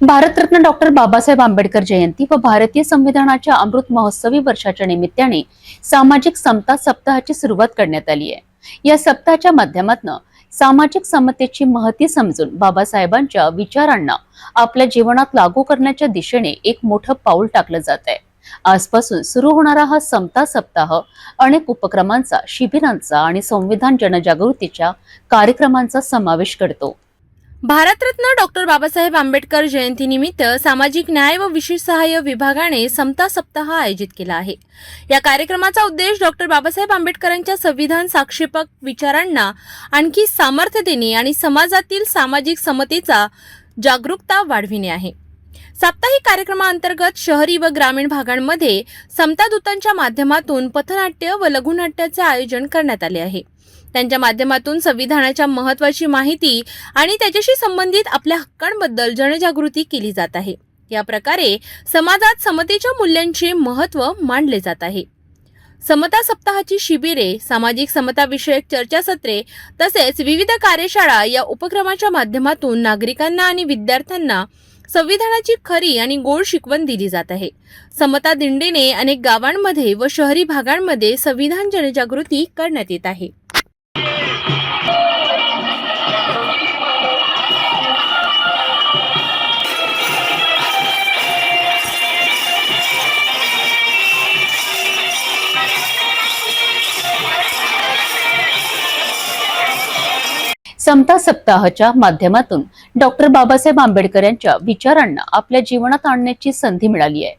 Bharat Ratna doctor Babasaheb Ambedkar Jayanti व भारतीय संविधानाच्या अमृत महोत्सवी वर्षाच्या निमित्ताने सामाजिक समता सप्ताहाची सुरुवात करण्यात आली आहे. या सप्ताहाच्या माध्यमातून सामाजिक समतेची महती समजून बाबासाहेबांच्या विचारांना आपल्या जीवनात लागू करण्याच्या दिशेने एक मोठं पाऊल टाकलं जात आहे. आजपासून सुरू होणारा हा समता सप्ताह अनेक उपक्रमांचा शिबिरांचा आणि संविधान जनजागृतीच्या कार्यक्रमांचा समावेश करतो. भारतरत्न डॉक्टर बाबासाहेब आंबेडकर जयंतीनिमित्त सामाजिक न्याय व विशेष सहाय्य विभागाने समता सप्ताह आयोजित केला आहे. या कार्यक्रमाचा उद्देश डॉक्टर बाबासाहेब आंबेडकरांच्या संविधान साक्षेपक विचारांना आणखी सामर्थ्य देणे आणि समाजातील सामाजिक समतेचा जागरूकता वाढविणे आहे. साप्ताहिक कार्यक्रमाअंतर्गत शहरी व ग्रामीण भागांमध्ये समतादूतांच्या माध्यमातून पथनाट्य व लघुनाट्याचे आयोजन करण्यात आले आहे. त्यांच्या माध्यमातून संविधानाच्या महत्वाची माहिती आणि त्याच्याशी संबंधित आपल्या हक्कांबद्दल जनजागृती केली जात आहे. या प्रकारे समाजात समतेच्या मूल्यांचे महत्त्व मांडले जात आहे. समता सप्ताहाची शिबिरे सामाजिक समता विषयक चर्चासत्रे तसेच विविध कार्यशाळा या उपक्रमाच्या माध्यमातून नागरिकांना आणि विद्यार्थ्यांना संविधानाची खरी आणि गोड शिकवण दिली जात आहे. समता दिंडीने अनेक गावांमध्ये व शहरी भागांमध्ये संविधान जनजागृती करण्यात येत आहे. समता सप्ताहाच्या माध्यमातून डॉक्टर बाबासाहेब आंबेडकर यांच्या विचारांना आपल्या जीवनात आणण्याची संधी मिळाली आहे.